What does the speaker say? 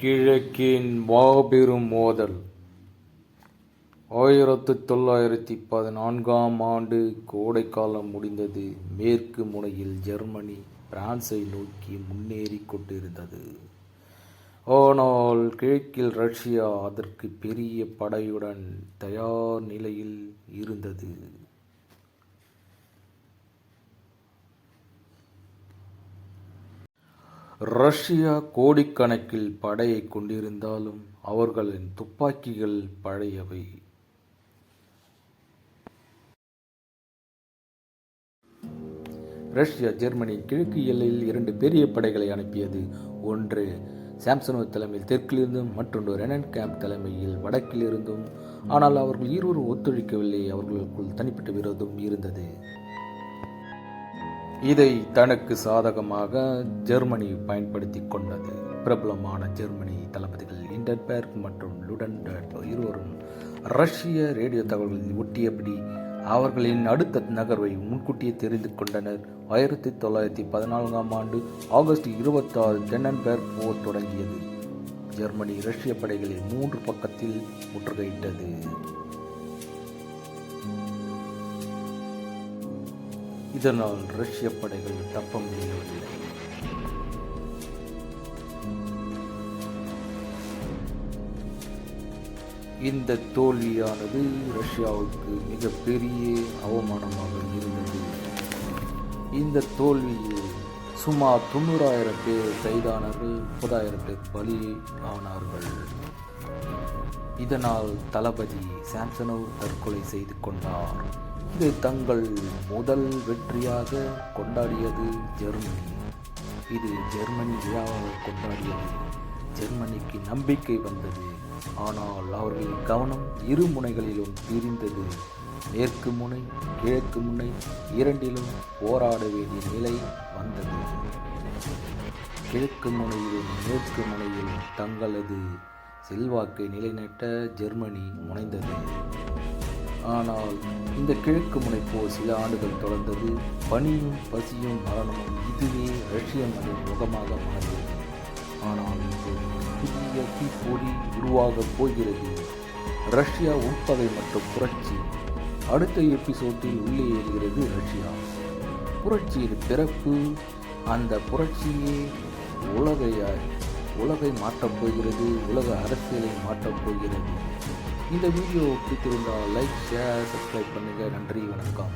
கிழக்கின் மாபெரும் மோதல். ஆயிரத்து தொள்ளாயிரத்தி பதினான்காம் ஆண்டு கோடைக்காலம் முடிந்தது. மேற்கு முனையில் ஜெர்மனி பிரான்சை நோக்கி முன்னேறிக் கொண்டிருந்தது. ஆனால் கிழக்கில் ரஷ்யா அதற்கு பெரிய படையுடன் தயார் நிலையில் இருந்தது. ரஷ்யா கோடிக்கணக்கில் படையை கொண்டிருந்தாலும் அவர்களின் துப்பாக்கிகள் பழையவை. ரஷ்யா ஜெர்மனி கிழக்கு எல்லையில் இரண்டு பெரிய படைகளை அனுப்பியது. ஒன்று சாம்சனோ தலைமையில் தெற்கிலிருந்தும் மற்றொன்று ரெனன் கேம்ப் தலைமையில் வடக்கிலிருந்தும். ஆனால் அவர்கள் இருவரும் ஒத்துழைக்கவில்லை. அவர்களுக்குள் தனிப்பட்ட விரோதம் இருந்தது. இதை தனக்கு சாதகமாக ஜெர்மனி பயன்படுத்தி கொண்டது. பிரபலமான ஜெர்மனி தளபதிகள் இண்டன்பெர்க் மற்றும் லுடன்பேர்க் இருவரும் ரஷ்ய ரேடியோ தகவல்களில் ஒட்டியபடி அவர்களின் அடுத்த நகர்வை முன்கூட்டியே தெரிந்து கொண்டனர். ஆயிரத்தி தொள்ளாயிரத்தி பதினான்காம் ஆண்டு ஆகஸ்ட் இருபத்தாறு டென்னன்பெர்க் போர் தொடங்கியது. ஜெர்மனி ரஷ்ய படைகளில் மூன்று பக்கத்தில் முற்றுகையிட்டது. இதனால் ரஷ்ய படைகள் தப்ப முடியவில்லை. இந்த தோல்வியானது ரஷ்யாவுக்கு மிகப்பெரிய அவமானமாக இருந்தது. இந்த தோல்வியில் சுமார் தொண்ணூறாயிரம் பேர் கைதானார்கள் முப்பதாயிரம் பேர் பலி ஆனார்கள். இதனால் தளபதி சாம்சனோ தற்கொலை செய்து கொண்டார். இது தங்கள் முதல் வெற்றியாக கொண்டாடியது ஜெர்மனி. இது ஜெர்மனி விழாவாக கொண்டாடியது. ஜெர்மனிக்கு நம்பிக்கை வந்தது. ஆனால் அவர்களின் கவனம் இரு முனைகளிலும் பிரிந்தது. மேற்கு முனை கிழக்கு முனை இரண்டிலும் போராட வேண்டிய நிலை வந்தது. கிழக்கு முனையிலும் மேற்கு முனையிலும் தங்களது செல்வாக்கை நிலைநாட்ட ஜெர்மனி முனைந்தது. ஆனால் இந்த கிழக்கு முனைப்போ சில ஆண்டுகள் தொடர்ந்தது. பனியும் பசியும் மரணமும் இதுவே ரஷ்ய மண்ணின் முகமாக மாறியது. ஆனால் இன்று புதிய தீப்பொறி உருவாகப் போகிறது. ரஷ்யா உட்பகை மற்றும் புரட்சி. அடுத்த எபிசோட்டில் உள்ளே ஏறுகிறது ரஷ்யா. புரட்சியின் பிறப்பு அந்த புரட்சியே உலகை உலகை மாற்றப் போகிறது உலக அரசியலை மாற்றப் போகிறது. இந்த வீடியோ பிடித்திருந்தால் லைக் ஷேர் சப்ஸ்கிரைப் பண்ணுங்கள் நன்றி வணக்கம்.